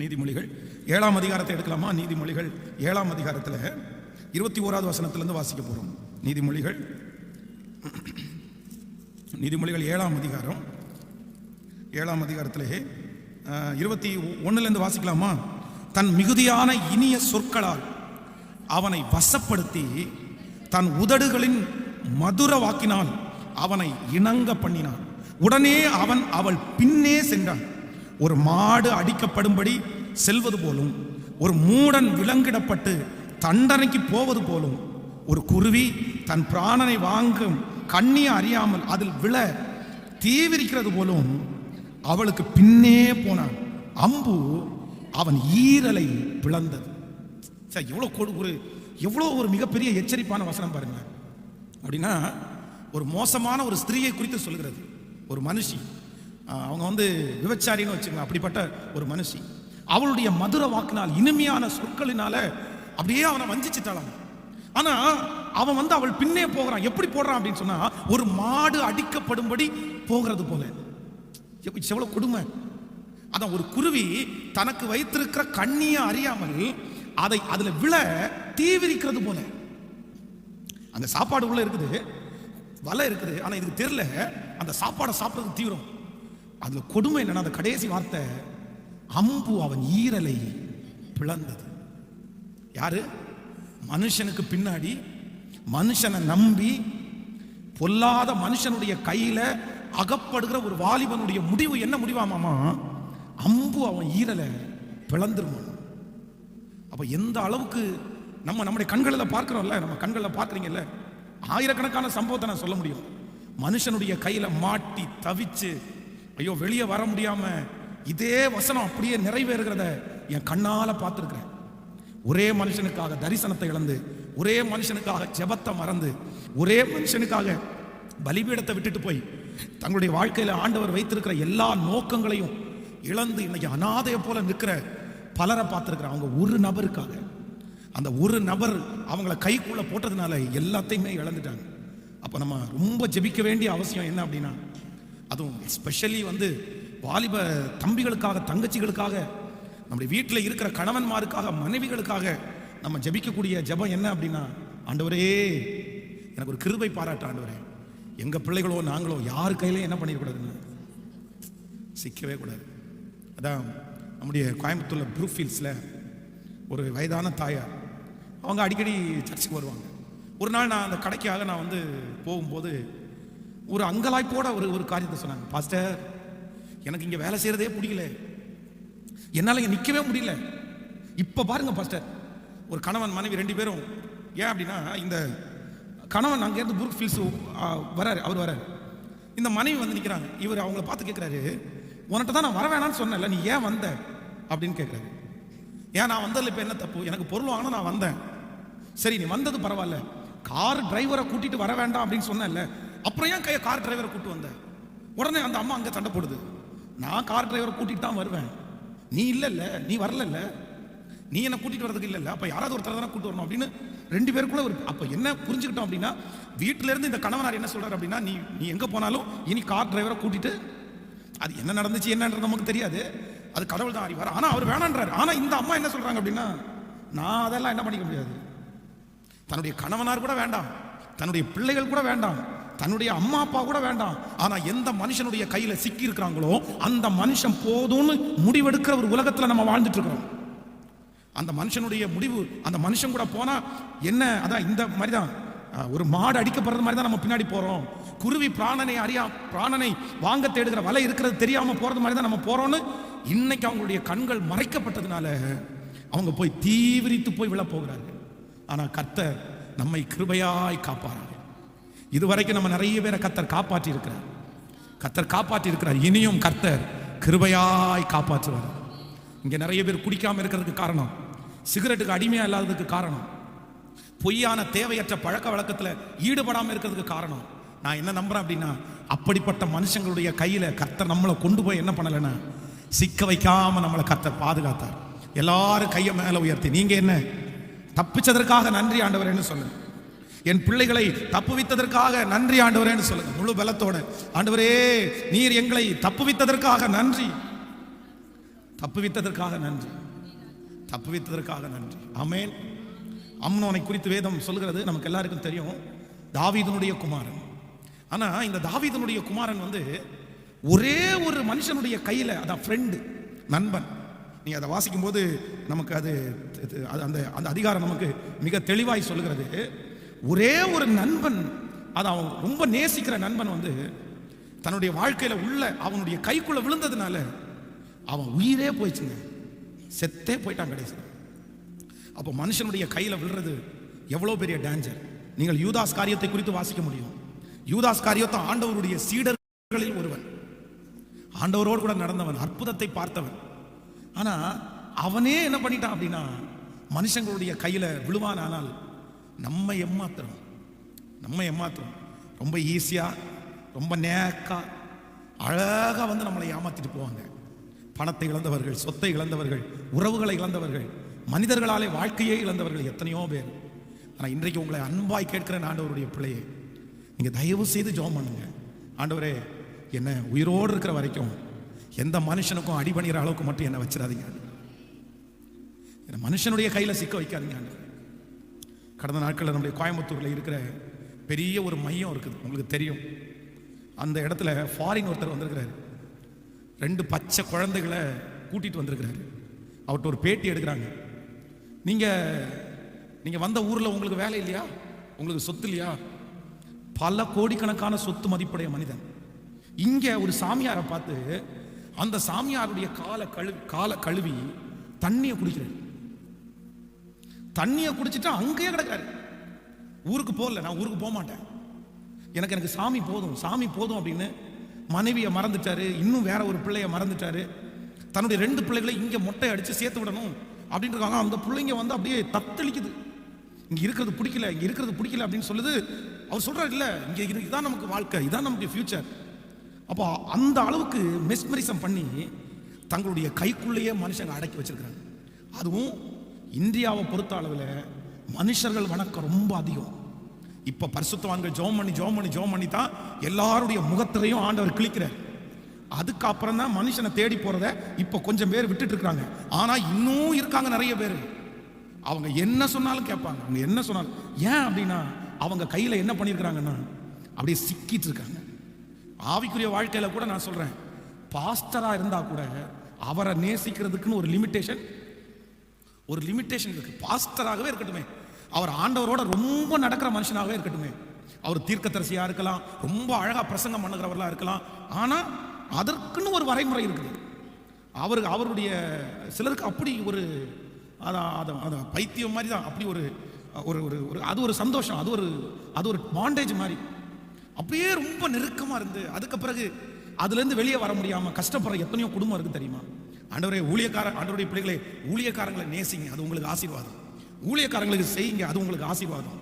நீதிமொழிகள். ஏழாம் அதிகாரத்தை எடுக்கலாமா? நீதிமொழிகள். ஏழாம் அதிகாரத்தில் இருபத்தி ஓராவது வசனத்திலிருந்து வாசிக்க போகிறோம் நீதிமொழிகள். நீதிமொழிகள் ஏழாம் அதிகாரம். ஏழாம் அதிகாரத்திலே இருபத்தி ஒன்றுலேருந்து வாசிக்கலாமா? தன் மிகுதியான இனிய சொற்களால் அவனை வசப்படுத்தி தன் உதடுகளின் மதுர வாக்கினால் அவனை இணங்க பண்ணினான். உடனே அவன் அவள் பின்னே சென்றான். ஒரு மாடு அடிக்கப்படும்படி செல்வது போலும் ஒரு மூடன் விலங்கிடப்பட்டு தண்டனைக்கு போவது போலும் ஒரு குருவி தன் பிராணனை வாங்கும் கண்ணியை அறியாமல் அதில் விழ தீவிரிக்கிறது போலும் அவளுக்கு பின்னே போனான் அம்பு அவன் ஈரலை பிளந்தது. சார் எவ்வளோ கொடு ஒரு எவ்வளோ ஒரு மிகப்பெரிய எச்சரிப்பான வசனம் பாருங்க அப்படின்னா ஒரு மோசமான ஒரு ஸ்திரீயை குறித்து சொல்கிறது. ஒரு மனுஷி அவங்க வந்து விபச்சாரின்னு வச்சுக்கோங்க அப்படிப்பட்ட ஒரு மனுஷி. அவளுடைய மதுர வாக்கினால் இனிமையான சொற்களினால அப்படியே அவனை வஞ்சிச்சுட்டாளாம். ஆனா அவன் வந்து அவள் பின்னே போகிறான். எப்படி போடுறான் அப்படின்னு சொன்னா ஒரு மாடு அடிக்கப்படும்படி போகிறது போல. எவ்வளவு கொடுமை. அதான் ஒரு குருவி தனக்கு வைத்திருக்கிற கண்ணிய அறியாமல் அதை அதுல விழ தீவிரிக்கிறது போல. அந்த சாப்பாடு உள்ள இருக்குது வலை இருக்குது ஆனா இதுக்கு தெரியல. அந்த சாப்பாடை சாப்பிட்றது தீவிரம். அது கொடுமை என்னன்னா அந்த கடைசி வார்த்தை அம்பு அவன் ஈரலை பிளந்தது. யாரு? மனுஷனுக்கு பின்னாடி மனுஷனை நம்பி பொல்லாத மனுஷனுடைய கையில அகப்படுகிற ஒரு வாலிபனுடைய முடிவு என்ன முடிவாமாமா அம்பு அவன் ஈரலை பிளந்துருமா அப்ப எந்த அளவுக்கு நம்ம நம்முடைய கண்களில் பார்க்கிறோம்ல நம்ம கண்களில் பார்க்குறீங்கல்ல ஆயிரக்கணக்கான சம்பவத்தை நான் சொல்ல முடியும். மனுஷனுடைய கையில மாட்டி தவிச்சு ஐயோ வெளியே வர முடியாம இதே வசனம் அப்படியே நிறைவேறுகிறத என் கண்ணால பார்த்துருக்கிறேன். ஒரே மனுஷனுக்காக தரிசனத்தை இழந்து ஒரே மனுஷனுக்காக ஜெபத்தை மறந்து ஒரே மனுஷனுக்காக பலிபீடத்தை விட்டுட்டு போய் தங்களுடைய வாழ்க்கையில ஆண்டவர் வைத்திருக்கிற எல்லா நோக்கங்களையும் இழந்து இன்னைக்கு அனாதையை போல நிற்கிற பலரை பார்த்துருக்குறேன். அவங்க ஒரு நபருக்காக. அந்த ஒரு நபர் அவங்கள கைக்குள்ள போட்டதுனால எல்லாத்தையுமே இழந்துட்டாங்க. அப்போ நம்ம ரொம்ப ஜெபிக்க வேண்டிய அவசியம் என்ன அப்படின்னா அதுவும் ஸ்பெஷலி வந்து வாலிப தம்பிகளுக்காக தங்கச்சிகளுக்காக நம்முடைய வீட்டில் இருக்கிற கணவன்மாருக்காக மனைவிகளுக்காக நம்ம ஜெபிக்கக்கூடிய ஜெபம் என்ன அப்படின்னா ஆண்டவரே எனக்கு ஒரு கிருபை பாராட்ட ஆண்டவரே. எங்கள் பிள்ளைகளோ நாங்களோ யார் கையிலையும் என்ன பண்ணிடக்கூடாதுன்னு? சிக்கவே கூடாது. அதான் நம்முடைய கோயம்புத்தூரில் ப்ரூஃபீல்ஸில் ஒரு வயதான தாயார். அவங்க அடிக்கடி சர்ச்சுக்கு வருவாங்க. ஒரு நாள் நான் அந்த கடைக்காக நான் வந்து போகும்போது ஒரு அங்கலாய்ப்போட ஒரு ஒரு காரியத்தை சொன்னாங்க. பாஸ்டர் எனக்கு இங்கே வேலை செய்கிறதே பிடிக்கல என்னால் இங்கே நிற்கவே முடியல. இப்போ பாருங்க பாஸ்டர் ஒரு கணவன் மனைவி ரெண்டு பேரும் ஏன் அப்படின்னா இந்த கணவன் அங்கேருந்து புரூக் ஃபீல்ஸ் வராரு அவர் வராரு. இந்த மனைவி வந்து நிற்கிறாங்க இவர் அவங்கள பார்த்து கேட்குறாரு உன்கிட்ட தான் நான் வர வேணாம்னு சொன்னேன்ல நீ ஏன் வந்த? அப்படின்னு கேட்குறாரு ஏன் நான் வந்ததில் இப்போ என்ன தப்பு? எனக்கு பொருள் வாங்கினா நான் வந்தேன். சரி நீ வந்தது பரவாயில்ல. கார் டிரைவரை கூட்டிகிட்டு வர வேண்டாம் அப்படின்னு சொன்னேன்ல அப்புறம் ஏன் கையை கார் டிரைவரை கூட்டு வந்த? உடனே அந்த அம்மா அங்கே சண்டை போடுது. நான் கார் டிரைவரை கூட்டிகிட்டு தான் வருவேன். நீ இல்லைல்ல நீ வரலல்ல. நீ என்னை கூட்டிட்டு வரதுக்கு இல்லைல்ல. அப்போ யாராவது ஒருத்தர் தானே கூட்டு வரணும் அப்படின்னு ரெண்டு பேருக்குள்ள ஒரு அப்போ என்ன புரிஞ்சுக்கிட்டோம் அப்படின்னா வீட்டிலேருந்து இந்த கணவனார் என்ன சொல்கிறார் அப்படின்னா நீ நீ எங்கே போனாலும் இனி கார் டிரைவரை கூட்டிட்டு அது என்ன நடந்துச்சு என்னன்றது நமக்கு தெரியாது. அது கடவுள் தான் அறிவார். ஆனால் அவர் வேணான்றாரு. ஆனால் இந்த அம்மா என்ன சொல்கிறாங்க அப்படின்னா நான் அதெல்லாம் என்ன பண்ணிக்க முடியாது. தன்னுடைய கணவனார் கூட வேண்டாம். தன்னுடைய பிள்ளைகள் கூட வேண்டாம். தன்னுடைய அம்மா அப்பா கூட வேண்டாம். ஆனா எந்த மனுஷனுடைய கையில சிக்கி இருக்கிறாங்களோ அந்த மனுஷன் போதும்னு முடிவெடுக்கிற ஒரு உலகத்துல நம்ம வாழ்ந்துட்டு இருக்கிறோம் அந்த மனுஷனுடைய முடிவு அந்த மனுஷன் கூட போனா என்ன அதான் இந்த மாதிரி தான் ஒரு மாடு அடிக்கப்படுறது மாதிரி தான் நம்ம பின்னாடி போறோம். குருவி பிராணனை அறியா பிராணனை வாங்க தேடுகிற வலை இருக்கிறது தெரியாம போறது மாதிரி தான் நம்ம போறோம்னு இன்னைக்கு அவங்களுடைய கண்கள் மறைக்கப்பட்டதுனால அவங்க போய் தீவிரித்து போய் விழ போகிறார்கள். ஆனா கர்த்தர் நம்மை கிருபையாய் காப்பார்கள் இதுவரைக்கும் நம்ம நிறைய பேரை கத்தர் காப்பாற்றி இருக்கிறார் கத்தர் காப்பாற்றி இருக்கிறார் இனியும் கர்த்தர் கிருபையாய் காப்பாற்றுவார். இங்கே நிறைய பேர் குடிக்காமல் இருக்கிறதுக்கு காரணம் சிகரெட்டுக்கு அடிமையாக இல்லாததுக்கு காரணம் பொய்யான தேவையற்ற பழக்க வழக்கத்தில் ஈடுபடாமல் இருக்கிறதுக்கு காரணம். நான் என்ன நம்புகிறேன் அப்படின்னா அப்படிப்பட்ட மனுஷங்களுடைய கையில் கர்த்தர் நம்மளை கொண்டு போய் என்ன பண்ணலைன்னா சிக்க வைக்காமல் நம்மளை கர்த்தர் பாதுகாத்தார். எல்லாரும் கையை மேலே உயர்த்தி நீங்கள் என்ன? தப்பிச்சதற்காக நன்றி ஆண்டவர் என்ன சொல்லுங்கள் என் பிள்ளைகளை தப்புவித்ததற்காக நன்றி ஆண்டவரேன்னு சொல்லுங்க. முழு பலத்தோட. ஆண்டவரே நீர் எங்களை தப்புவித்ததற்காக நன்றி. தப்புவித்ததற்காக நன்றி. தப்புவித்ததற்காக நன்றி. ஆமென். அம்னோனை குறித்து வேதம் சொல்கிறது நமக்கு எல்லாருக்கும் தெரியும். தாவீதனுடைய குமாரன். ஆனா இந்த தாவீதனுடைய குமாரன் வந்து ஒரே ஒரு மனுஷனுடைய கையில அதான் ஃப்ரெண்டு நண்பன். நீ அதை வாசிக்கும் போது நமக்கு அது அது- அந்த அந்த அதிகாரம் நமக்கு மிக தெளிவாய் சொல்லுகிறது. ஒரே ஒரு நண்பன் அது அவன் ரொம்ப நேசிக்கிற நண்பன் வந்து தன்னுடைய வாழ்க்கையில உள்ள அவனுடைய கைக்குள்ள விழுந்ததுனால அவன் உயிரே போயிடுச்சுங்க. செத்தே போயிட்டான் கடைசி. அப்போ மனுஷனுடைய கையில் விழுறது எவ்வளோ பெரிய டேஞ்சர் நீங்கள் யூதாஸ் காரியத்தை குறித்து வாசிக்க முடியும். யூதாஸ் காரியத்தை ஆண்டவருடைய சீடர்களில் ஒருவன். ஆண்டவரோடு கூட நடந்தவன் அற்புதத்தை பார்த்தவன். ஆனால் அவனே என்ன பண்ணிட்டான் அப்படின்னா மனுஷங்களுடைய கையில் விழுவான் ஆனால் நம்ம ஏமாத்துறோம். நம்ம ஏமாத்துறோம். ரொம்ப ஈஸியாக ரொம்ப நேக்காக அழகாக வந்து நம்மளை ஏமாத்திட்டு போவாங்க. பணத்தை இழந்தவர்கள் சொத்தை இழந்தவர்கள் உறவுகளை இழந்தவர்கள் மனிதர்களாலே வாழ்க்கையே இழந்தவர்கள் எத்தனையோ பேர். ஆனால் இன்றைக்கு உங்களை அன்பாய் கேட்கிறேன் ஆண்டவருடைய பிள்ளையே. நீங்கள் தயவு செய்து ஜோம் பண்ணுங்க. ஆண்டவரே என்ன உயிரோடு இருக்கிற வரைக்கும் எந்த மனுஷனுக்கும் அடிபணிகிற அளவுக்கு மட்டும் என்னை வச்சிடாதீங்க. என்ன மனுஷனுடைய கையில் சிக்க வைக்காதீங்க ஆண்டவரே. கடந்த நாட்களில் நம்முடைய கோயம்புத்தூரில் இருக்கிற பெரிய ஒரு மையம் இருக்குது. உங்களுக்கு தெரியும். அந்த இடத்துல ஃபாரின் ஒருத்தர் வந்திருக்கிறாரு. ரெண்டு பச்சை குழந்தைகளை கூட்டிகிட்டு வந்திருக்கிறாரு. அவர்கிட்ட ஒரு பேட்டி எடுக்கிறாங்க. நீங்கள் நீங்கள் வந்த ஊரில் உங்களுக்கு வேலை இல்லையா? உங்களுக்கு சொத்து இல்லையா? பல கோடிக்கணக்கான சொத்து மதிப்புடைய மனிதன். இங்கே ஒரு சாமியாரை பார்த்து அந்த சாமியாருடைய காலை கழு காலை கழுவி தண்ணியை குடிக்கிறார். தண்ணியை குடிச்சிட்டு அங்கேயே கிடக்காரு. ஊருக்கு போகல நான் ஊருக்கு போக மாட்டேன். எனக்கு எனக்கு சாமி போதும் சாமி போதும் அப்படின்னு மனைவியை மறந்துட்டாரு இன்னும் வேற ஒரு பிள்ளைய மறந்துட்டாரு. தன்னுடைய ரெண்டு பிள்ளைகளை இங்கே மொட்டை அடித்து சேர்த்து விடணும் அப்படின்னு இருக்காங்க. அந்த பிள்ளைங்க வந்து அப்படியே தத்தளிக்குது. இங்கே இருக்கிறது பிடிக்கல இங்கே இருக்கிறது பிடிக்கல அப்படின்னு சொல்லுது. அவர் சொல்கிறார் இல்லை இங்கே இதுதான் நமக்கு வாழ்க்கை இதான் நமக்கு ஃபியூச்சர் அப்போ அந்த அளவுக்கு மெஸ்மரிசம் பண்ணி தங்களுடைய கைக்குள்ளேயே மனுஷங்க அடக்கி வச்சிருக்கிறாங்க. அதுவும் இந்தியாவை பொறுத்த அளவில் மனுஷர்கள் வணக்கம் ரொம்ப அதிகம். இப்போ பரிசுத்தவான்கள் ஜோம் பண்ணி ஜோம் பண்ணி ஜோம் பண்ணி தான் எல்லாருடைய முகத்திலையும் ஆண்டவர் கிழிக்கிறார். அதுக்கப்புறம் தான் மனுஷனை தேடி போகிறத இப்போ கொஞ்சம் பேர் விட்டுட்டு இருக்கிறாங்க ஆனால் இன்னும் இருக்காங்க நிறைய பேர். அவங்க என்ன சொன்னாலும் கேட்பாங்க. அவங்க என்ன சொன்னாலும் ஏன் அப்படின்னா அவங்க கையில் என்ன பண்ணியிருக்கிறாங்கன்னா அப்படியே சிக்கிட்டு இருக்காங்க. ஆவிக்குரிய வாழ்க்கையில் கூட நான் சொல்கிறேன் பாஸ்டராக இருந்தால் கூட அவரை நேசிக்கிறதுக்குன்னு ஒரு லிமிட்டேஷன் ஒரு லிமிட்டேஷன் இருக்கு. பாஸ்டராகவே இருக்கட்டுமே. அவர் ஆண்டவரோட ரொம்ப நடக்கிற மனுஷனாகவே இருக்கட்டுமே. அவர் தீர்க்கதரிசியா இருக்கலாம் ரொம்ப அழகா பிரசங்கம் பண்ணுகிறவர்களா இருக்கலாம். ஆனா அதற்குன்னு ஒரு வரைமுறை இருக்குது. அவருக்கு அவருடைய சிலருக்கு அப்படி ஒரு அதான் அதான் அதான் பைத்தியம் மாதிரி தான். அப்படி ஒரு ஒரு ஒரு ஒரு அது ஒரு சந்தோஷம். அது ஒரு அது ஒரு பாண்டேஜ் மாதிரி. அப்படியே ரொம்ப நெருக்கமா இருந்து அதுக்கு பிறகு அதுலேருந்து வெளியே வர முடியாம கஷ்டப்படுற எத்தனையோ குடும்பம் இருக்கு தெரியுமா? ஆண்டவரே ஊழியக்கார ஆண்டவருடைய பிள்ளைகளை ஊழியக்காரங்களை நேசிங்க அது உங்களுக்கு ஆசீர்வாதம். ஊழியக்காரங்களுக்கு செய்யுங்க அது உங்களுக்கு ஆசீர்வாதம்.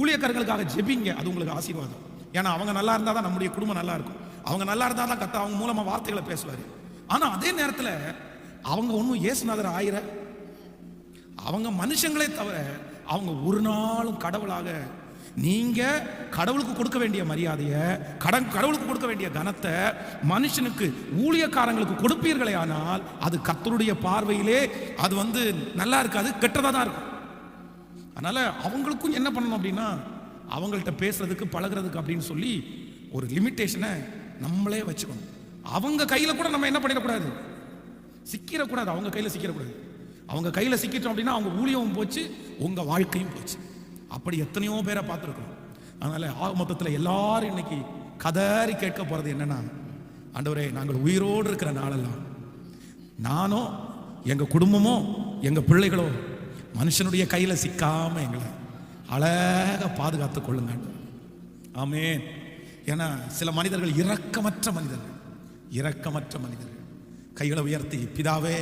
ஊழியக்காரங்களுக்காக ஜெபிங்க அது உங்களுக்கு ஆசீர்வாதம். ஏன்னா அவங்க நல்லா இருந்தால் தான் நம்முடைய குடும்பம் நல்லா இருக்கும். அவங்க நல்லா இருந்தால் தான் கத்த அவங்க மூலமா வார்த்தைகளை பேசுவாரு. ஆனா அதே நேரத்துல அவங்க ஒன்றும் இயேசுநாதர் ஆயிர. அவங்க மனுஷங்களே தவிர அவங்க ஒரு நாளும் கடவுளாக நீங்கள் கடவுளுக்கு கொடுக்க வேண்டிய மரியாதையை கடன் கடவுளுக்கு கொடுக்க வேண்டிய கனத்தை மனுஷனுக்கு ஊழியக்காரங்களுக்கு கொடுப்பீர்களே ஆனால் அது கத்தருடைய பார்வையிலே அது வந்து நல்லா இருக்காது கெட்டதாக தான் இருக்கும். அதனால் அவங்களுக்கும் என்ன பண்ணணும் அப்படின்னா அவங்கள்ட்ட பேசுறதுக்கு பழகுறதுக்கு அப்படின்னு சொல்லி ஒரு லிமிட்டேஷனை நம்மளே வச்சுக்கணும். அவங்க கையில் கூட நம்ம என்ன பண்ணிடக்கூடாது? சிக்கிடக்கூடாது அவங்க கையில் சிக்கிடக்கூடாது. அவங்க கையில் சிக்கிட்டோம் அப்படின்னா அவங்க ஊழியமும் போச்சு உங்கள் வாழ்க்கையும் போச்சு. அப்படி எத்தனையோ பேரை பார்த்துருக்கோம் அதனால ஆக மொத்தத்தில் எல்லாரும் இன்னைக்கு கதறி கேட்க போறது என்னன்னா ஆண்டவரே நாங்கள் உயிரோடு இருக்கிற நாளெல்லாம் நானோ எங்க குடும்பமோ எங்க பிள்ளைகளோ மனுஷனுடைய கையில சிக்காம எங்களை அழகா பாதுகாத்து கொள்ளுங்க ஆமே ஏன்னா சில மனிதர்கள் இரக்கமற்ற மனிதர்கள். இரக்கமற்ற மனிதர்கள். கைகளை உயர்த்தி பிதாவே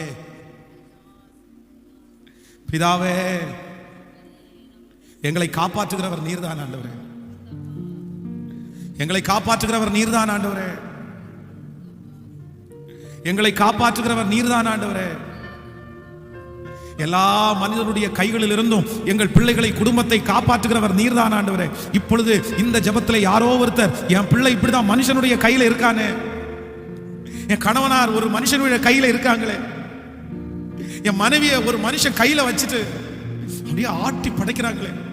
பிதாவே எங்களை காப்பாற்றுகிறவர் நீர்தான் ஆண்டவரே. எங்களை காப்பாற்றுகிறவர் நீர்தான் ஆண்டவரே. எங்களை காப்பாற்றுகிறவர் நீர்தான் ஆண்டவரே. எல்லா மனிதனுடைய கைகளில் இருந்தும் எங்கள் பிள்ளைகளை குடும்பத்தை காப்பாற்றுகிறவர் நீர்தான் ஆண்டவரே. இப்பொழுது இந்த ஜெபத்துல யாரோ ஒருத்தர் என் பிள்ளை இப்படிதான் மனுஷனுடைய கையில இருக்கானே. என் கணவனார் ஒரு மனுஷனுடைய கையில இருக்காங்களே. என் மனைவியை ஒரு மனுஷன் கையில வச்சுட்டு அப்படியே ஆட்டி படைக்கிறாங்களே.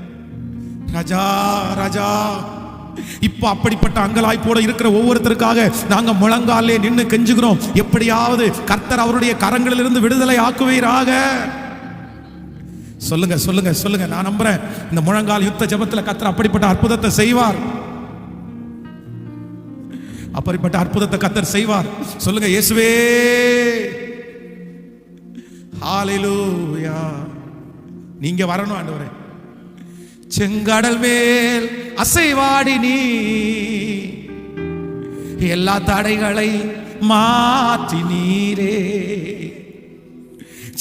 ராஜா ராஜா. இப்ப அப்படிப்பட்ட அங்கலாய்ப்போட இருக்கிற ஒவ்வொருத்தருக்காக நாங்க முழங்காலே நின்று கெஞ்சுகிறோம். எப்படியாவது கர்த்தர் அவருடைய கரங்களிலிருந்து விடுதலை ஆக்குவீராக. சொல்லுங்க சொல்லுங்க சொல்லுங்க. நான் நம்புறேன். இந்த முழங்கால் யுத்த ஜெபத்துல கர்த்தர் அப்படிப்பட்ட அற்புதத்தை செய்வார். அப்படிப்பட்ட அற்புதத்தை கத்தர் செய்வார். சொல்லுங்க இயேசுவே. ஹalleluya. நீங்க வரணும் ஆண்டவரே. செங்கடல் மேல் அசைவாடி நீ. எல்லா தடைகளை மாற்றி நீரே.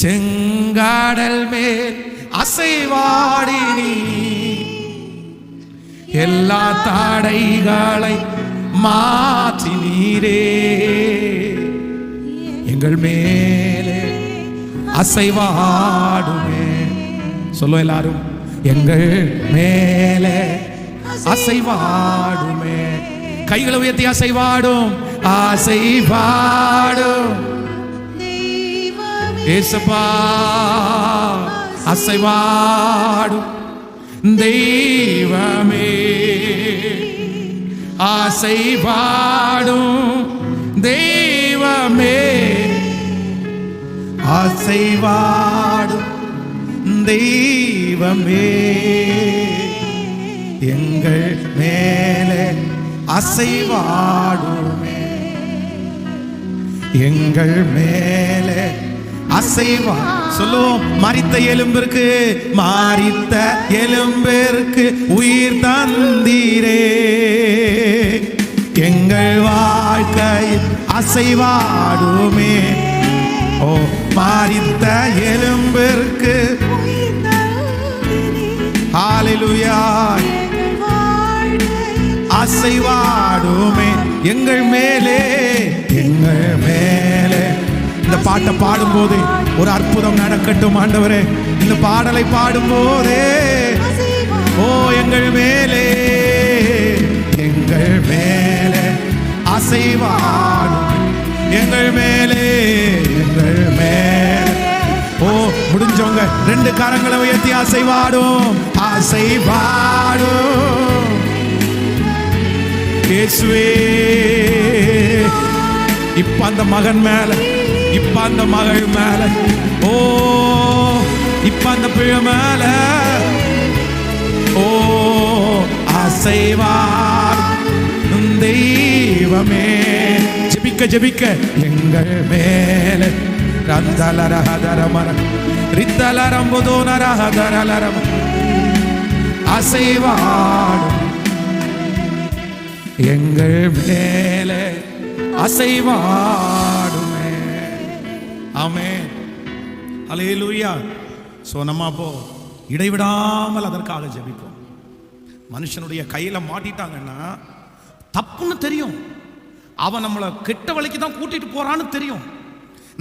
செங்காடல் மேல் அசைவாடி நீ. எல்லா தடைகளை மாற்றி நீரே. எங்கள் மேலே அசைவாடுமே. சொல்லும் எல்லாரும். எங்கள் மேலே அசைவாடுமே. கைகளை உயர்த்தி அசைவாடும் அசைவாடும். ஏசப்பா அசைவாடும். தெய்வமே அசைவாடும். தெய்வமே அசைவாடும். தெய்வமே. எங்கள் மேலே அசைவாடுமே. எங்கள் மேலே அசைவா சொல்லுவோம் மறித்த எலும்பிற்கு மாறித்த எலும்பிற்கு உயிர் தந்தீரே. எங்கள் வாழ்க்கையில் அசைவாடுமே. ஓ மாறித்த எலும்பிற்கு ஹalleluya அசைவாடுமே எங்கள் மேலே எங்கள் மேலே. இந்த பாட்டை பாடும்போது ஒரு அற்புதம் நடக்கட்டும் ஆண்டவரே. இந்த பாடலை பாடும்போதே ஓ எங்கள் மேலே எங்கள் மேலே. அசைவாடும் எங்கள் மேலே எங்கள் மேலே. முடிஞ்சவங்க ரெண்டு காரங்களை உயர்த்தி அசைவாடும் அசைவாடும் இயேசுவே இப்ப அந்த மகன் மேல இப்ப அந்த மகள் மேல ஓ இப்ப அந்த பிள்ளை மேல ஓ அசைவார் தெய்வமே ஜபிக்க ஜபிக்க எங்கள் மேல. ரந்தலரஹதரமர ரித்தலரம்புதோனரஹதரலரம் அசைவாடும். எங்கள் மேலே அசைவாடுமே. ஆமே அலையிலூயா ஸோ நம்ம அப்போ இடைவிடாமல் அதற்காக ஜெபிப்போம். மனுஷனுடைய கையில் மாட்டிட்டாங்கன்னா தப்புன்னு தெரியும். அவன் நம்மளை கெட்ட வழிக்கு தான் கூட்டிட்டு போறான்னு தெரியும்.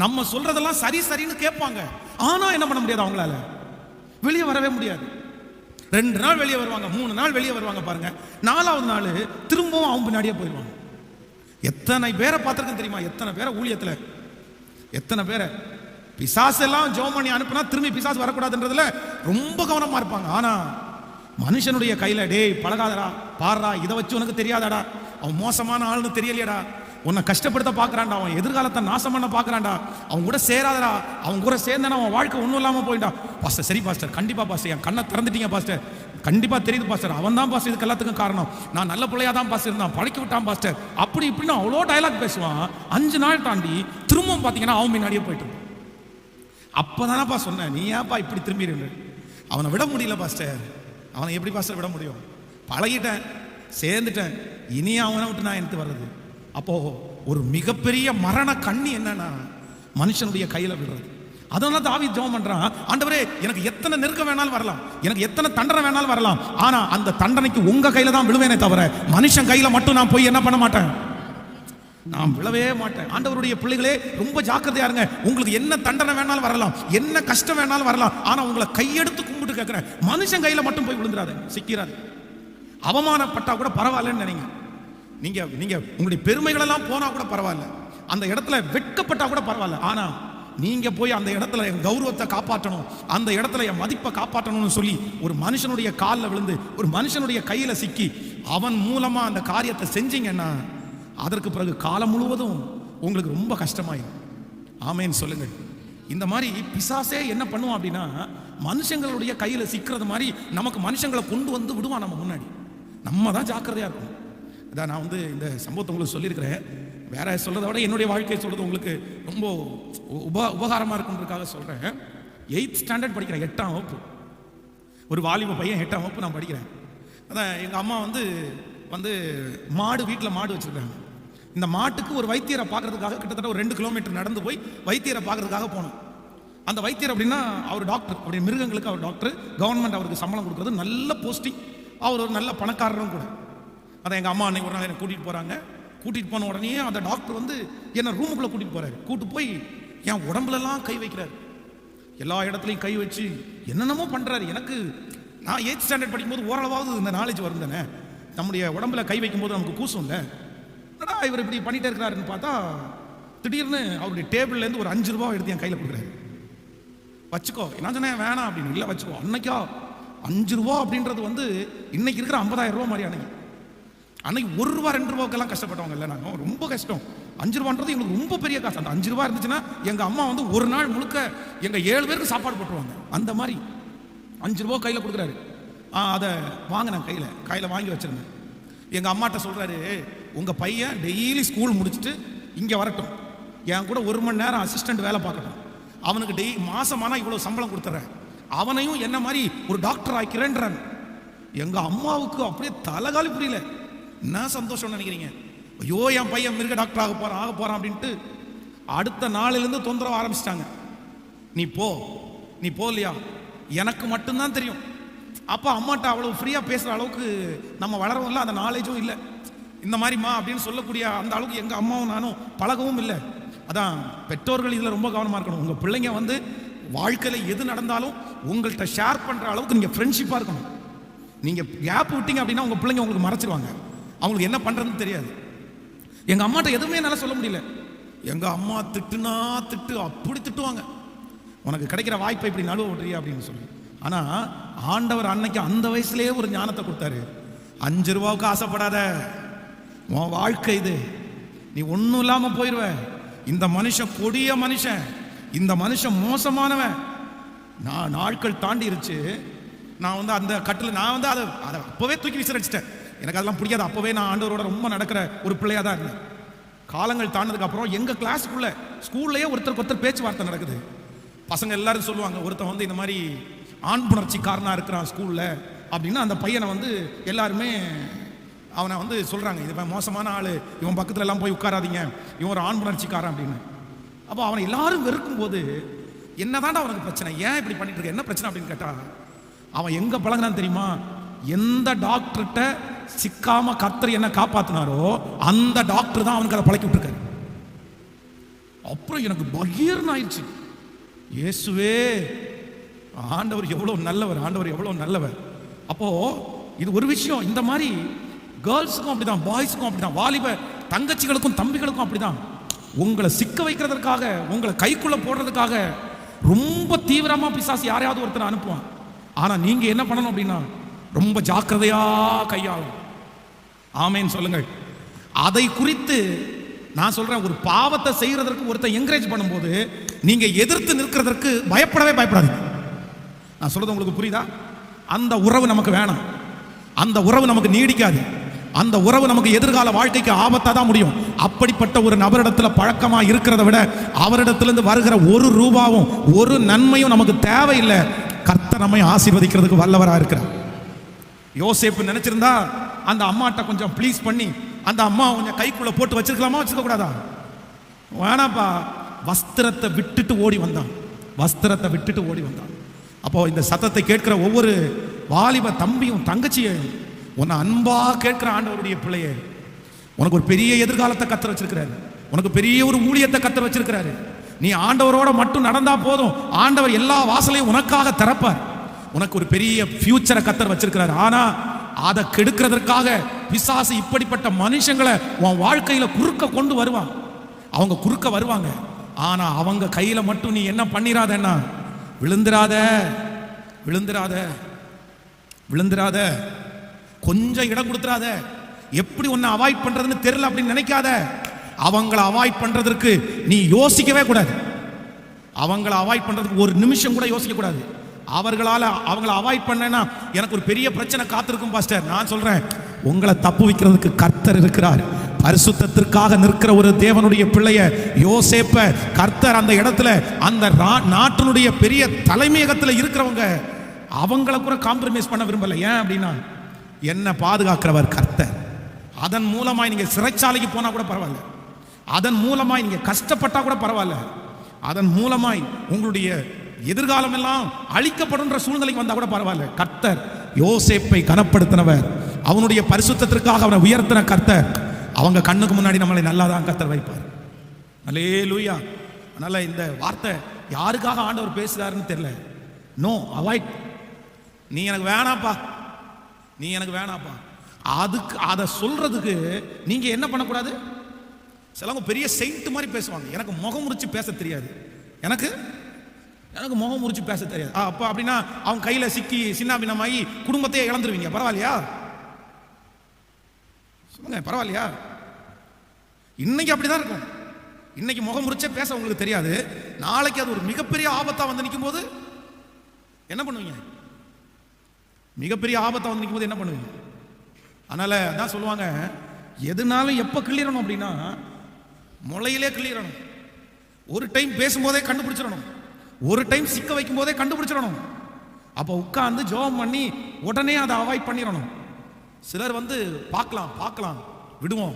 நம்ம சொல்றதெல்லாம் சரி சரின்னு கேட்பாங்க. ஆனால் என்ன பண்ண முடியாது அவங்களால? வெளியே வரவே முடியாது. ரெண்டு நாள் வெளியே வருவாங்க மூணு நாள் வெளியே வருவாங்க பாருங்க. நாலாவது நாள் திரும்பவும் அவன் பின்னாடியே போயிடுவாங்க. எத்தனை பேரை பார்த்துருக்கேன் தெரியுமா? எத்தனை பேரை ஊழியத்தில்? எத்தனை பேரை? பிசாஸ் எல்லாம் ஜோம் பண்ணி அனுப்புனா திரும்பி பிசாசு வரக்கூடாதுன்றதுல ரொம்ப கவனமாக இருப்பாங்க. ஆனால் மனுஷனுடைய கையில் டேய் பழகாதடா பாடுறா இதை வச்சு உனக்கு தெரியாதாடா அவன் மோசமான ஆள்னு தெரியலையடா உன்னை கஷ்டப்படுத்த பார்க்கறான்டா அவன் எதிர்காலத்தை நாசம் பண்ண பார்க்கறான்டா. அவன் கூட சேராதடா. அவன் கூட சேர்ந்தனா அவன் வாழ்க்கை ஒன்றும் இல்லாமல் போயிட்டா. பாஸ்டர் சரி பாஸ்டர் கண்டிப்பா பாஸ்டர் என் கண்ணை திறந்துட்டீங்க பாஸ்டர் கண்டிப்பாக தெரியுது பாஸ்டர் அவன் தான் பாஸ்டர் இதுக்கு எல்லாத்துக்கும் காரணம். நான் நல்ல பிள்ளையா தான் பாஸ்டர் இருந்தான். பழக்கி விட்டான் பாஸ்டர் அப்படி இப்படின்னு அவ்வளோ டயலாக் பேசுவான். அஞ்சு நாள் தாண்டி திரும்பவும் பார்த்தீங்கன்னா அவன் முன்னாடியே போயிட்டு அப்போ தானப்பா சொன்னேன் நீ ஏன்ப்பா இப்படி திரும்பிடு அவனை விட முடியல பாஸ்டர் அவனை எப்படி பாஸ்டர் விட முடியும்? பழகிட்டேன் சேர்ந்துட்டேன். இனி அவனை விட்டு நான் எடுத்து வர்றது. அப்போ ஒரு மிகப்பெரிய மரண கண்ணி என்னன்னா மனுஷனுடைய கையில விடுறது. அதனால தாவி ஜெபம் பண்றான். ஆண்டவரே எனக்கு எத்தனை நெருக்கம் வேணாலும் வரலாம். எனக்கு எத்தனை தண்டனை வேணாலும் வரலாம். ஆனா அந்த தண்டனைக்கு உங்க கையில தான் விழுவேனே தவிர மனுஷன் கையில மட்டும் நான் போய் என்ன பண்ண மாட்டேன்? நான் விழவே மாட்டேன். ஆண்டவருடைய பிள்ளைகளே ரொம்ப ஜாக்கிரதையா இருங்க. உங்களுக்கு என்ன தண்டனை வேணாலும் வரலாம். என்ன கஷ்டம் வேணாலும் வரலாம். ஆனா உங்களை கையெடுத்து கும்பிட்டு கேட்கிறேன் மனுஷன் கையில மட்டும் போய் விழுந்துடாது சிக்கிறாரு அவமானப்பட்டா கூட பரவாயில்லன்னு நினைங்க. நீங்க நீங்க உங்களுடைய பெருமைகள் எல்லாம் போனா கூட பரவாயில்ல. அந்த இடத்துல வெட்கப்பட்டா கூட பரவாயில்ல. ஆனா நீங்க போய் அந்த இடத்துல என் கௌரவத்தை காப்பாற்றணும் அந்த இடத்துல என் மதிப்பை காப்பாற்றணும்னு சொல்லி ஒரு மனுஷனுடைய காலில் விழுந்து ஒரு மனுஷனுடைய கையில சிக்கி அவன் மூலமா அந்த காரியத்தை செஞ்சீங்கன்னா அதற்கு பிறகு காலம் முழுவதும் உங்களுக்கு ரொம்ப கஷ்டமாயிடும் ஆமேன்னு சொல்லுங்கள். இந்த மாதிரி பிசாசே என்ன பண்ணுவான் அப்படின்னா மனுஷங்களுடைய கையில சிக்கிறது மாதிரி நமக்கு மனுஷங்களை கொண்டு வந்து விடுவான் நம்ம முன்னாடி. நம்ம தான் ஜாக்கிரதையா இருக்கும் இதான் நான் வந்து இந்த சம்பவத்தை உங்களுக்கு சொல்லியிருக்கிறேன். வேற சொல்கிறத விட என்னுடைய வாழ்க்கையை சொல்கிறது உங்களுக்கு ரொம்ப உப உபகாரமாக இருக்குன்றதுக்காக சொல்கிறேன் எயித் ஸ்டாண்டர்ட் படிக்கிறேன் எட்டாம் வகுப்பு. ஒரு வாலிப பையன் எட்டாம் வகுப்பு நான் படிக்கிறேன். அதான் எங்கள் அம்மா வந்து வந்து மாடு வீட்டில் மாடு வச்சுருக்காங்க. இந்த மாட்டுக்கு ஒரு வைத்தியரை பார்க்கறதுக்காக கிட்டத்தட்ட ஒரு ரெண்டு கிலோமீட்டர் நடந்து போய் வைத்தியரை பார்க்கறதுக்காக போனோம். அந்த வைத்தியர் அப்படின்னா அவர் டாக்டர் அப்படி மிருகங்களுக்கு அவர் டாக்டர் கவர்மெண்ட் அவருக்கு சம்பளம் கொடுக்குறது நல்ல போஸ்டிங். அவர் ஒரு நல்ல பணக்காரரும் கூட. அதான் எங்கள் அம்மா அன்னைக்கு ஒரு நாள் என்னை கூட்டிகிட்டு போகிறாங்க கூட்டிகிட்டு போன உடனே அந்த டாக்டர் வந்து என்னை ரூமுக்குள்ளே கூட்டிகிட்டு போகிறாரு கூட்டு போய் என் உடம்புலலாம் கை வைக்கிறார். எல்லா இடத்துலையும் கை வச்சு என்னென்னமோ பண்ணுறாரு எனக்கு நான் எயித் ஸ்டாண்டர்ட் படிக்கும்போது ஓரளவாவது இந்த நாலேஜ் வரும் தானே. நம்முடைய உடம்புல கை வைக்கும்போது நமக்கு கூசும் இல்லை. என்னடா இவர் இப்படி பண்ணிட்டே இருக்கிறாருன்னு பார்த்தா திடீர்னு அவருடைய டேபிள்லேருந்து ஒரு அஞ்சு ரூபா எடுத்து என் கையில் கொடுக்குறாரு. வச்சுக்கோ. நான் சொன்னேன்? வேணாம் அப்படின்னு. இல்லை வச்சுக்கோ. அன்னைக்கா அஞ்சு ரூபா அப்படின்றது வந்து இன்னைக்கு இருக்கிற ஐம்பதாயிரம் ரூபா மாதிரி அன்னைக்கு. அன்னைக்கு ஒரு ரூபா ரெண்டு ரூபாவுக்கெல்லாம் கஷ்டப்பட்டவங்க இல்லை நாங்கள் ரொம்ப கஷ்டம். அஞ்சு ரூபான்றது எங்களுக்கு ரொம்ப பெரிய காசு. அந்த அஞ்சு ரூபா இருந்துச்சுன்னா எங்கள் அம்மா வந்து ஒரு நாள் முழுக்க எங்கள் ஏழு பேருக்கு சாப்பாடு போட்டுருவாங்க. அந்த மாதிரி அஞ்சு ரூபா கையில் கொடுக்குறாரு. ஆ அதை வாங்கினேன் கையில். கையில் வாங்கி வச்சிருந்தேன். எங்கள் அம்மாட்ட சொல்கிறாரு உங்கள் பையன் டெய்லி ஸ்கூல் முடிச்சுட்டு இங்கே வரட்டும். என் கூட ஒரு மணி நேரம் அசிஸ்டண்ட் வேலை பார்க்கட்டும். அவனுக்கு டெய் மாசமானா இவ்வளோ சம்பளம் கொடுத்துட்றேன் அவனையும் என்ன மாதிரி ஒரு டாக்டர் ஆக்கிறேன்றான். எங்கள் அம்மாவுக்கு அப்படியே தலைகாலி புரியல. என்ன சந்தோஷம்னு நினைக்கிறீங்க? ஐயோ என் பையன் மிருக டாக்டர் ஆக போறான் ஆக போறான் அப்படின்ட்டு அடுத்த நாளிலிருந்து தொந்தரவு ஆரம்பிச்சிட்டாங்க. நீ போ நீ போ இல்லையா? எனக்கு மட்டும்தான் தெரியும். அப்போ அம்மாட்ட அவ்வளோ ஃப்ரீயாக பேசுகிற அளவுக்கு நம்ம வளரவும் இல்லை அந்த நாலேஜும் இல்லை. இந்த மாதிரிம்மா அப்படின்னு சொல்லக்கூடிய அந்த அளவுக்கு எங்கள் அம்மாவும் நானும் பழகவும் இல்லை. அதான் பெற்றோர்கள் இதில் ரொம்ப கவனமாக இருக்கணும். உங்கள் பிள்ளைங்க வந்து வாழ்க்கையில் எது நடந்தாலும் உங்கள்கிட்ட ஷேர் பண்ணுற அளவுக்கு நீங்கள் ஃப்ரெண்ட்ஷிப்பாக இருக்கணும். நீங்கள் கேப் விட்டீங்க அப்படின்னா உங்கள் பிள்ளைங்க உங்களுக்கு மறைச்சிருவாங்க. அவங்களுக்கு என்ன பண்ணுறதுன்னு தெரியாது. எங்கள் அம்மாட்ட எதுவுமே என்னால் சொல்ல முடியல. எங்கள் அம்மா திட்டுனா திட்டு அப்படி திட்டுவாங்க. உனக்கு கிடைக்கிற வாய்ப்பை இப்படி நடுவ விட்றியா அப்படின்னு சொல்லி. ஆனால் ஆண்டவர் அன்னைக்கு அந்த வயசுலேயே ஒரு ஞானத்தை கொடுத்தாரு. அஞ்சு ரூபாவுக்கு ஆசைப்படாத. உன் வாழ்க்கை இது. நீ ஒன்றும் இல்லாமல் போயிடுவ இந்த மனுஷன் கொடிய மனுஷன். இந்த மனுஷன் மோசமானவன். நான் நாட்கள் தாண்டிருச்சு. நான் வந்து அந்த கட்டில் நான் வந்து அதை அதை அப்போவே தூக்கி விசிறடிச்சிட்டேன். எனக்கு அதெல்லாம் பிடிக்காது அப்போவே நான் ஆண்டவரோட ரொம்ப நடக்கிற ஒரு பிள்ளையாக தான் இருந்தேன். காலங்கள் தாண்டதுக்கு அப்புறம் எங்கள் கிளாஸுக்குள்ள ஸ்கூல்லையே ஒருத்தருக்கு ஒருத்தர் பேச்சுவார்த்தை நடக்குது. பசங்க எல்லாரும் சொல்லுவாங்க ஒருத்தன் வந்து இந்த மாதிரி ஆண் புணர்ச்சிக்காரனாக இருக்கிறான் ஸ்கூலில் அப்படின்னா அந்த பையனை வந்து எல்லாருமே அவனை வந்து சொல்கிறாங்க இது மோசமான ஆள். இவன் பக்கத்துல எல்லாம் போய் உட்காராதீங்க. இவன் ஒரு ஆண் புணர்ச்சிக்காரன் அப்படின்னு. அப்போ அவனை எல்லாரும் வெறுக்கும் போது என்னதான்டா அவனுக்கு பிரச்சனை? ஏன் இப்படி பண்ணிட்டு இருக்க? என்ன பிரச்சனை? அப்படின்னு கேட்டால் அவன் எங்கே பழகுனான்னு தெரியுமா? எந்த டாக்டர்கிட்ட சிக்காம கத்தர் என்ன காப்பாத்தினாரோ அந்த டாக்டர் தான் அவனுக்கு அதை பழக்கி விட்டுருக்காரு. அப்புறம் எனக்கு பகீர்னு ஆயிடுச்சு. இயேசுவே ஆண்டவர் எவ்வளோ நல்லவர் ஆண்டவர் எவ்வளோ நல்லவர். அப்போ இது ஒரு விஷயம் இந்த மாதிரி கேர்ள்ஸுக்கும் அப்படிதான் பாய்ஸுக்கும் அப்படிதான் வாலிப தங்கச்சிகளுக்கும் தம்பிகளுக்கும் அப்படிதான். உங்களை சிக்க வைக்கிறதுக்காக உங்களை கைக்குள்ள போடுறதுக்காக ரொம்ப தீவிரமா பிசாசு யாரையாவது ஒருத்தர் அனுப்புவான். ஆனா நீங்க என்ன பண்ணணும் அப்படின்னா ரொம்ப ஜாக்கிரதையா கையாளும். ஆமேன்னு சொல்லுங்கள். அதை குறித்து நான் சொல்றேன் ஒரு பாவத்தை செய்யறதற்கு ஒருத்தர் என்கரேஜ் பண்ணும்போது நீங்க எதிர்த்து நிற்கிறதற்கு பயப்படவே பயப்படாது நான் சொல்றது உங்களுக்கு புரியுதா? அந்த உறவு நமக்கு வேணாம். அந்த உறவு நமக்கு நீடிக்காது. அந்த உறவு நமக்கு எதிர்கால வாழ்க்கைக்கு ஆபத்தாக தான் முடியும். அப்படிப்பட்ட ஒரு நபரிடத்தில் பழக்கமாக இருக்கிறத விட அவரிடத்திலிருந்து வருகிற ஒரு ரூபாவும் ஒரு நன்மையும் நமக்கு தேவையில்லை. கர்த்தர் நம்மை ஆசீர்வதிக்கிறதுக்கு வல்லவராக இருக்கிறார். யோசேப்பு நினைச்சிருந்தா அந்த அம்மாட்ட கொஞ்சம் ப்ளீஸ் பண்ணி அந்த அம்மா கொஞ்சம் கைக்குள்ள போட்டு வச்சிருக்கலாமா வச்சிருக்க கூடாதா வேணாப்பா. வஸ்திரத்தை விட்டுட்டு ஓடி வந்தான். வஸ்திரத்தை விட்டுட்டு ஓடி வந்தான். அப்போ இந்த சத்தத்தை கேட்கிற ஒவ்வொரு வாலிப தம்பியும் தங்கச்சியும் உன்னை அன்பா கேட்கிற ஆண்டவருடைய பிள்ளையே உனக்கு ஒரு பெரிய எதிர்காலத்தை கத்தர் வச்சிருக்கிறாரு. உனக்கு பெரிய ஒரு ஊழியத்தை கத்தர் வச்சிருக்கிறாரு. நீ ஆண்டவரோட மட்டும் நடந்தா போதும். ஆண்டவர் எல்லா வாசலையும் உனக்காக திறப்பார். உனக்கு ஒரு பெரிய ஃபியூச்சரை கத்தர் வச்சிருக்கிறார். ஆனா அதை கெடுக்கிறதற்காக பிசாசு இப்படிப்பட்ட மனுஷங்களை உன் வாழ்க்கையில குறுக்க கொண்டு வருவான். அவங்க குறுக்க வருவாங்க. ஆனா அவங்க கையில மட்டும் நீ என்ன பண்ணிராதன்னா விழுந்துராத விழுந்துராத விழுந்துராத கொஞ்சம் இடம் கொடுத்துறாத எப்படி உன்னை அவாய்ட் பண்றதுன்னு தெரியல அப்படின்னு நினைக்காத. அவங்கள அவாய்ட் பண்றதற்கு நீ யோசிக்கவே கூடாது. அவங்கள அவாய்ட் பண்றதுக்கு ஒரு நிமிஷம் கூட யோசிக்க கூடாது அவர்களால் அவங்கள அவாய்ட் பண்ணேன்னா எனக்கு ஒரு பெரிய பிரச்சனை காத்திருக்கும் பாஸ்டர் நான் சொல்றேன் உங்களை தப்பு வைக்கிறதுக்கு கர்த்தர் இருக்கிறார். பரிசுத்தத்திற்காக நிற்கிற ஒரு தேவனுடைய பிள்ளைய யோசேப்ப கர்த்தர் அந்த இடத்துல அந்த நாட்டினுடைய பெரிய தலைமையகத்தில் இருக்கிறவங்க அவங்கள கூட காம்ப்ரமைஸ் பண்ண விரும்பலை. ஏன் அப்படின்னா என்ன பாதுகாக்கிறவர் கர்த்தர். அதன் மூலமாய் நீங்கள் சிறைச்சாலைக்கு போனால் கூட பரவாயில்ல. அதன் மூலமாய் நீங்கள் கஷ்டப்பட்டால் கூட பரவாயில்ல. அதன் மூலமாய் உங்களுடைய எதிர்காலம் எல்லாம் அழிக்கப்படுன்ற சூழ்நிலைக்கு வந்தா கூட பரவாயில்ல. கர்த்தர் யோசேப்பை கனப்படுத்தினவர். அவனுடைய பரிசுத்தத்திற்காக அவனை உயர்த்தின கர்த்தர். அவங்க கண்ணுக்கு முன்னாடி நம்மளை நல்லா தான் கர்த்தர் வைப்பார். நல்லே லூயா அதனால இந்த வார்த்தை யாருக்காக ஆண்டவர் பேசுகிறாருன்னு தெரியல. நோ அவாய்ட் நீ எனக்கு வேணாப்பா. நீ எனக்கு வேணாப்பா. அதுக்கு அதை சொல்றதுக்கு நீங்க என்ன பண்ணக்கூடாது? சிலவங்க பெரிய செயின்ட் மாதிரி பேசுவாங்க. எனக்கு முகம் முறிச்சு பேச தெரியாது. எனக்கு எனக்கு முகம் முறிச்சு பேச தெரியாது. ஆ, அப்படின்னா அவங்க கையில் சிக்கி சின்னாபின்னமாகி குடும்பத்தையே இழந்துருவீங்க. பரவாயில்லையா? சொல்லுங்க பரவாயில்லையா? இன்னைக்கு அப்படிதான் இருக்கும். இன்னைக்கு முகம் முறிச்சே பேச உங்களுக்கு தெரியாது. நாளைக்கு அது ஒரு மிகப்பெரிய ஆபத்தா வந்து நிற்கும் போது என்ன பண்ணுவீங்க? மிகப்பெரிய ஆபத்தா வந்து நிற்கும் போது என்ன பண்ணுவீங்க? அதனால அதான் சொல்லுவாங்க எதுனாலும் எப்போ கிள்ளிடணும் அப்படின்னா முளையிலே கிள்ளிடணும் ஒரு டைம் பேசும்போதே கண்டுபிடிச்சிடணும். ஒரு டைம் சிக்க வைக்கும் போதே கண்டுபிடிச்சிடணும். அப்போ உட்காந்து ஜெபம் பண்ணி உடனே அதை அவாய்ட் பண்ணிடணும். சிலர் வந்து பார்க்கலாம் பார்க்கலாம் விடுவோம்.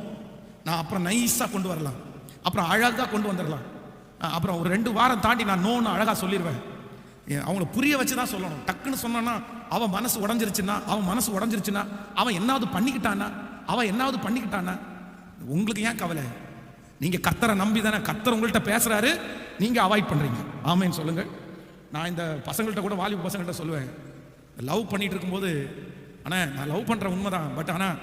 நான் அப்புறம் நைஸாக கொண்டு வரலாம். அப்புறம் அழகாக கொண்டு வந்துடலாம். அப்புறம் ஒரு ரெண்டு வாரம் தாண்டி நான் நோன்னு அழகாக சொல்லிடுவேன் அவங்கள புரிய வச்சு தான் சொல்லணும். டக்குன்னு சொன்னான்னா அவன் மனசு உடஞ்சிருச்சுன்னா அவன் மனசு உடஞ்சிருச்சுன்னா அவன் என்னாவது பண்ணிக்கிட்டானா அவன் என்னாவது பண்ணிக்கிட்டானா உங்களுக்கு ஏன் கவலை? நீங்கள் கத்தரை நம்பி தானே கத்தர் உங்கள்கிட்ட பேசுகிறாரு நீங்கள் அவாய்ட் பண்ணுறீங்க ஆமைன்னு சொல்லுங்கள் நான் இந்த பசங்கள்கிட்ட கூட வாலிப பசங்கள்கிட்ட சொல்லுவேன். லவ் பண்ணிட்டு இருக்கும்போது ஆனால் நான் லவ் பண்ற உண்மைதான். பட் ஆனால்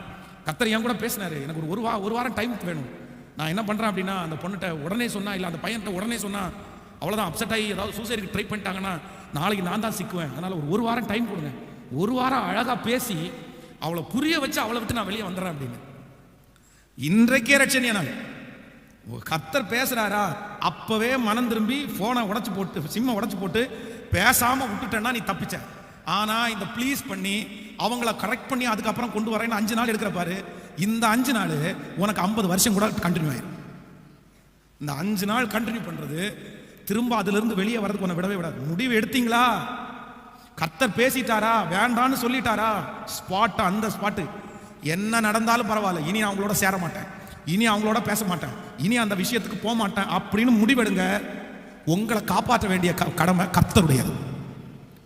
கத்தர் என் கூட பேசினார். எனக்கு ஒரு ஒரு வா ஒரு வாரம் டைம் வேணும். நான் என்ன பண்ணுறேன் அப்படின்னா அந்த பொண்ணுகிட்ட உடனே சொன்னால் இல்லை அந்த பையன்கிட்ட உடனே சொன்னால் அவ்வளோதான் அப்செட் ஆகி ஏதாவது சூசைடுக்கு ட்ரை பண்ணிட்டாங்கன்னா நாளைக்கு நான் தான் சிக்குவேன். அதனால் ஒரு ஒரு வாரம் டைம் கொடுங்க. ஒரு வாரம் அழகாக பேசி அவளை புரிய வச்சு அவளை விட்டு நான் வெளியே வந்துடுறேன் அப்படின்னு. இன்றைக்கே ரட்சணியா நான். கத்தர் பேசுறாரா? அப்பவே மனம் திரும்பி போனை உடச்சி போட்டு சிம்மை உடச்சி போட்டு பேசாம விட்டுட்டேன்னா நீ தப்பிச்ச. ஆனா இந்த ப்ளீஸ் பண்ணி அவங்கள கரெக்ட் பண்ணி அதுக்கப்புறம் கொண்டு வரேன்னு அஞ்சு நாள் எடுக்கிற பாரு இந்த அஞ்சு நாள் உனக்கு ஐம்பது வருஷம் கூட கண்டினியூ ஆயிரும். இந்த அஞ்சு நாள் கண்டினியூ பண்றது திரும்ப அதுலேருந்து வெளியே வரதுக்கு உன்னை விடவே விடாது. முடிவு எடுத்தீங்களா? கத்தர் பேசிட்டாரா? வேண்டான்னு சொல்லிட்டாரா? ஸ்பாட்டு அந்த ஸ்பாட்டு என்ன நடந்தாலும் பரவாயில்ல இனி நான் அவங்களோட சேர மாட்டேன். இனி அவங்களோட பேச மாட்டேன். இனி அந்த விஷயத்துக்கு போக மாட்டேன் அப்படின்னு முடிவெடுங்க. உங்களை காப்பாற்ற வேண்டிய க- கடமை கர்த்தருடையது.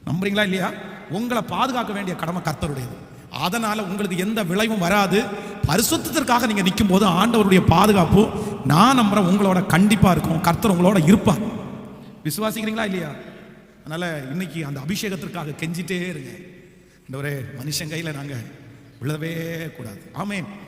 நம்புறீங்களா இல்லையா? உங்களை பாதுகாக்க வேண்டிய கடமை கர்த்தருடையது. அதனால உங்களுக்கு எந்த விளைவும் வராது. பரிசுத்திற்காக நீங்க நிற்கும் போது ஆண்டவருடைய பாதுகாப்பு நான் நம்புறேன் உங்களோட கண்டிப்பா இருக்கும். கர்த்தர் உங்களோட இருப்பார். விசுவாசிக்கிறீங்களா இல்லையா? அதனால இன்னைக்கு அந்த அபிஷேகத்திற்காக கெஞ்சிட்டே இருங்க. இந்த ஒரு மனுஷன் கையில நாங்க விழவே கூடாது. ஆமேன்.